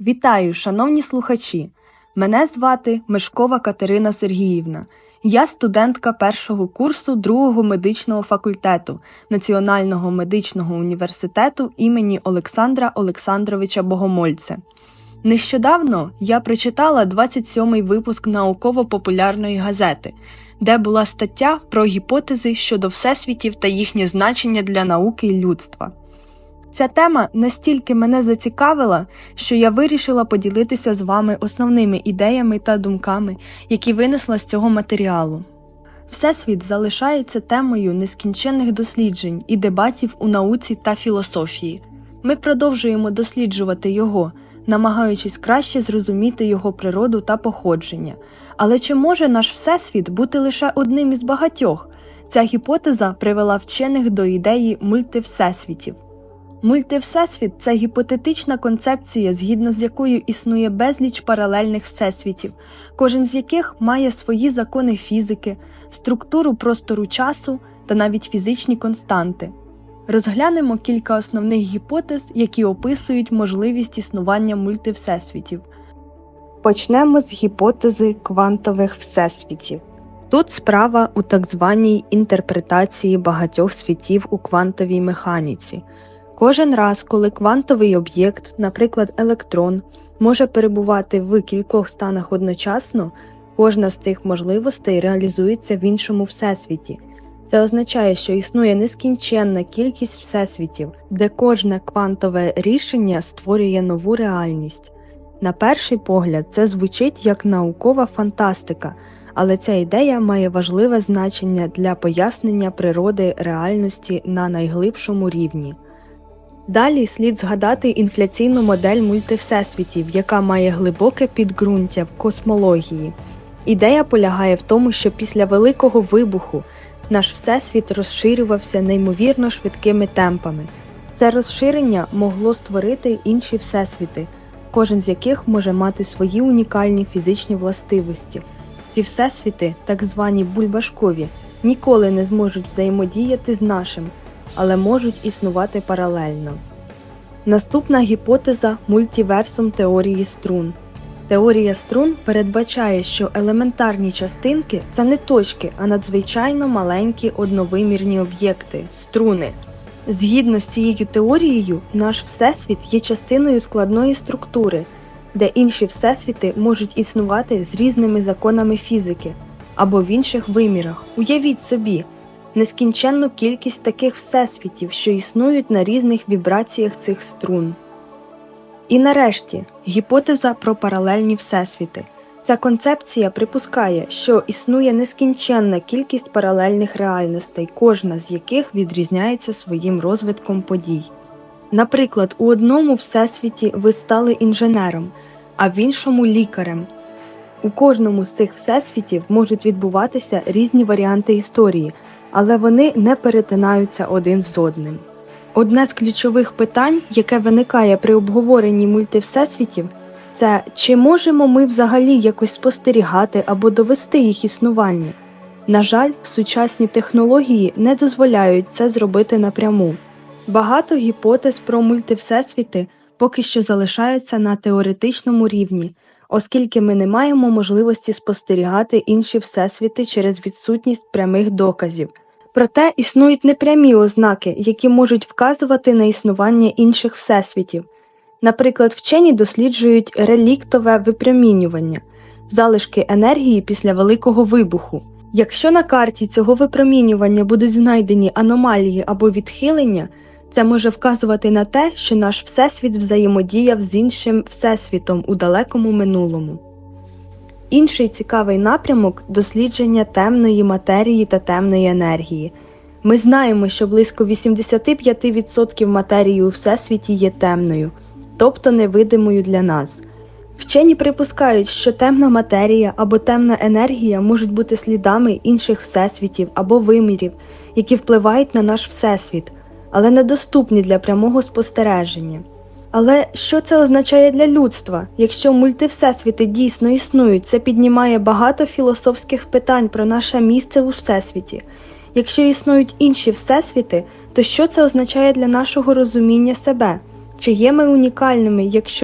Вітаю, шановні слухачі! Мене звати Мешкова Катерина Сергіївна. Я студентка першого курсу другого медичного факультету Національного медичного університету імені Олександра Олександровича Богомольця. Нещодавно я прочитала 27-й випуск науково-популярної газети, де була стаття про гіпотези щодо всесвітів та їхнє значення для науки і людства. Ця тема настільки мене зацікавила, що я вирішила поділитися з вами основними ідеями та думками, які винесла з цього матеріалу. Всесвіт залишається темою нескінченних досліджень і дебатів у науці та філософії. Ми продовжуємо досліджувати його, намагаючись краще зрозуміти його природу та походження. Але чи може наш всесвіт бути лише одним із багатьох? Ця гіпотеза привела вчених до ідеї мультивсесвітів. Мультивсесвіт це гіпотетична концепція, згідно з якою існує безліч паралельних всесвітів, кожен з яких має свої закони фізики, структуру простору часу та навіть фізичні константи. Розглянемо кілька основних гіпотез, які описують можливість існування мультивсесвітів. Почнемо з гіпотези квантових всесвітів. Тут справа у так званій інтерпретації багатьох світів у квантовій механіці. Кожен раз, коли квантовий об'єкт, наприклад, електрон, може перебувати в кількох станах одночасно, кожна з тих можливостей реалізується в іншому всесвіті. Це означає, що існує нескінченна кількість всесвітів, де кожне квантове рішення створює нову реальність. На перший погляд, це звучить як наукова фантастика, але ця ідея має важливе значення для пояснення природи реальності на найглибшому рівні. Далі слід згадати інфляційну модель мультивсесвітів, яка має глибоке підґрунтя в космології. Ідея полягає в тому, що після Великого вибуху наш всесвіт розширювався неймовірно швидкими темпами. Це розширення могло створити інші всесвіти, кожен з яких може мати свої унікальні фізичні властивості. Ці всесвіти, так звані бульбашкові, ніколи не зможуть взаємодіяти з нашим але можуть існувати паралельно. Наступна гіпотеза мультиверсум теорії струн. Теорія струн передбачає, що елементарні частинки це не точки, а надзвичайно маленькі одновимірні об'єкти струни. Згідно з цією теорією, наш всесвіт є частиною складної структури, де інші всесвіти можуть існувати з різними законами фізики або в інших вимірах. Уявіть собі нескінченну кількість таких всесвітів, що існують на різних вібраціях цих струн. І нарешті гіпотеза про паралельні всесвіти. Ця концепція припускає, що існує нескінченна кількість паралельних реальностей, кожна з яких відрізняється своїм розвитком подій. Наприклад, у одному всесвіті ви стали інженером, а в іншому лікарем. У кожному з цих всесвітів можуть відбуватися різні варіанти історії, але вони не перетинаються один з одним. Одне з ключових питань, яке виникає при обговоренні мультивсесвітів, це чи можемо ми взагалі якось спостерігати або довести їх існування. На жаль, сучасні технології не дозволяють це зробити напряму. Багато гіпотез про мультивсесвіти поки що залишаються на теоретичному рівні, оскільки ми не маємо можливості спостерігати інші всесвіти через відсутність прямих доказів. Проте існують непрямі ознаки, які можуть вказувати на існування інших всесвітів. Наприклад, вчені досліджують реліктове випромінювання, залишки енергії після Великого вибуху. Якщо на карті цього випромінювання будуть знайдені аномалії або відхилення, це може вказувати на те, що наш всесвіт взаємодіяв з іншим всесвітом у далекому минулому. Інший цікавий напрямок дослідження темної матерії та темної енергії. Ми знаємо, що близько 85% матерії у всесвіті є темною, тобто невидимою для нас. Вчені припускають, що темна матерія або темна енергія можуть бути слідами інших всесвітів або вимірів, які впливають на наш всесвіт, але недоступні для прямого спостереження. Але що це означає для людства? Якщо мультивсесвіти дійсно існують, це піднімає багато філософських питань про наше місце у всесвіті. Якщо існують інші всесвіти, то що це означає для нашого розуміння себе? Чи є ми унікальними, якщо